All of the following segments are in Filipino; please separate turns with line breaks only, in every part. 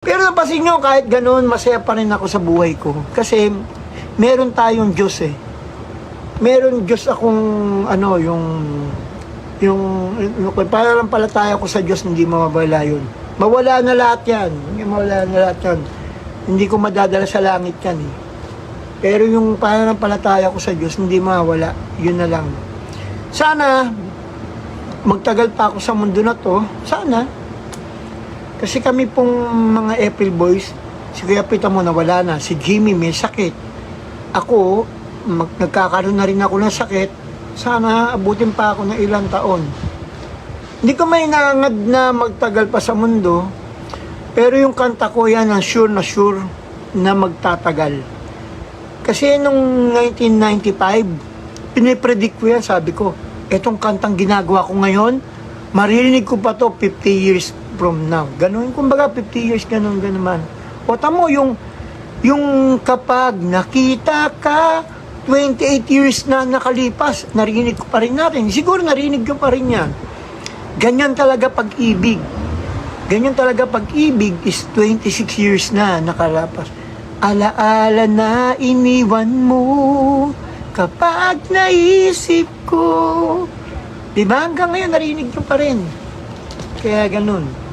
Pero napansin nyo, kahit ganun, masaya pa rin ako sa buhay ko. Kasi, meron tayong Diyos eh. Meron Diyos akong, ano, yung, yung, yung pananampalataya ko sa Diyos, hindi mawawala yun. Mawala na lahat yan. Hindi mawala na lahat yan. Hindi ko madadala sa langit yan eh. Pero yung pananampalataya ko sa Diyos, hindi mawala. Yun na lang. Sana, magtagal pa ako sa mundo na to. Sana. Kasi kami pong mga April Boys, si Kuya Pita mo nawala na, si Jimmy may sakit. Ako, mag, nagkakaroon na rin ako ng sakit. Sana abutin pa ako ng ilang taon. Hindi ko may nangad na magtagal pa sa mundo, pero yung kanta ko yan, ang sure na sure na magtatagal. Kasi nung 1995, pinipredict ko yan, sabi ko, etong kantang ginagawa ko ngayon, maririnig ko pa to 50 years from now. Ganun, kumbaga 50 years, ganun, ganun man. O tamo, yung, yung kapag nakita ka, 28 years na nakalipas, narinig ko pa rin natin. Siguro narinig ko pa rin yan. Ganyan talaga pag-ibig. Ganyan talaga pag-ibig is 26 years na nakalapas. Alaala na iniwan mo kapag naisip ko. Diba? Hanggang ngayon narinig ko pa rin. Kaya ganun.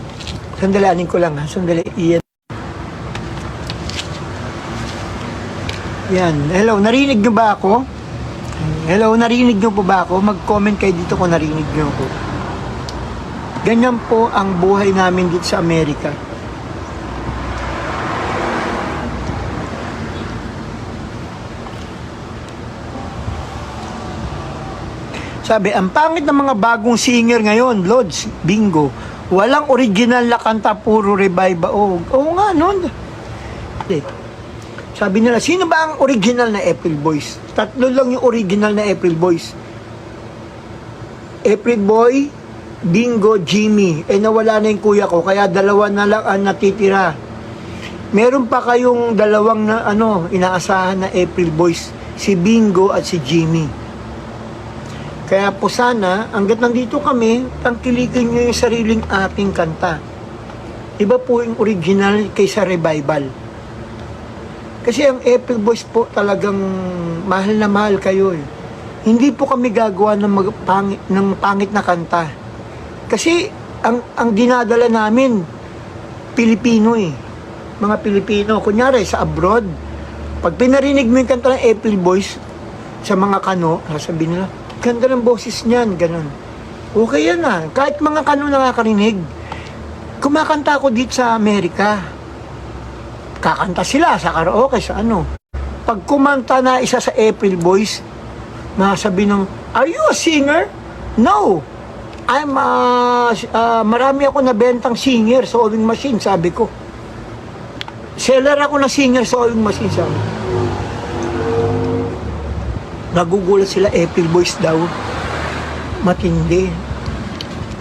Sandali, ko lang ha. Sandali, iyan. Yan. Hello, narinig nyo ba ako? Hello, narinig nyo po ba ako? Mag-comment kayo dito kung narinig nyo ako. Ganyan po ang buhay namin dito sa Amerika. Sabi, ang pangit ng mga bagong singer ngayon, Lods, bingo. Walang original na kanta, puro revive. Oo, nga, nun. Sabi nila, sino ba ang original na April Boys? Tatlo lang yung original na April Boys. April Boy, Bingo, Jimmy. Eh nawala na yung kuya ko, kaya dalawa na lang ang natitira. Meron pa kayong dalawang na ano, inaasahan na April Boys, si Bingo at si Jimmy. Kaya po sana, hanggat nandito kami, tangkilikin nyo yung sariling ating kanta. Iba po yung original kaysa revival. Kasi ang April Boys po talagang mahal na mahal kayo eh. Hindi po kami gagawa ng, mag, pangit, ng pangit na kanta. Kasi ang, ang dinadala namin, Pilipino eh. Mga Pilipino. Kunyari, sa abroad, pag pinarinig mo yung kanta ng April Boys sa mga kano, sasabihin nila, ganda ng boses niyan, ganun. Okay yan ah. Kahit mga kano nakakarinig, kumakanta ako dito sa Amerika kakanta sila sa karaoke, sa ano. Pag kumanta na isa sa April Boys, masabi ng, Are you a singer? No. I'm, uh, uh, marami ako nabentang singer sa sewing machine, sabi ko. Seller ako na singer sa sewing machine, sabi ko. Nagugulat sila, April Boys daw. Matindi.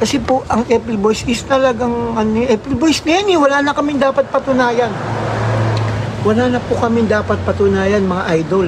Kasi po, ang April Boys is talagang, ano, April Boys na yan eh. Wala na kaming dapat patunayan wala na po kami dapat patunayan mga idol.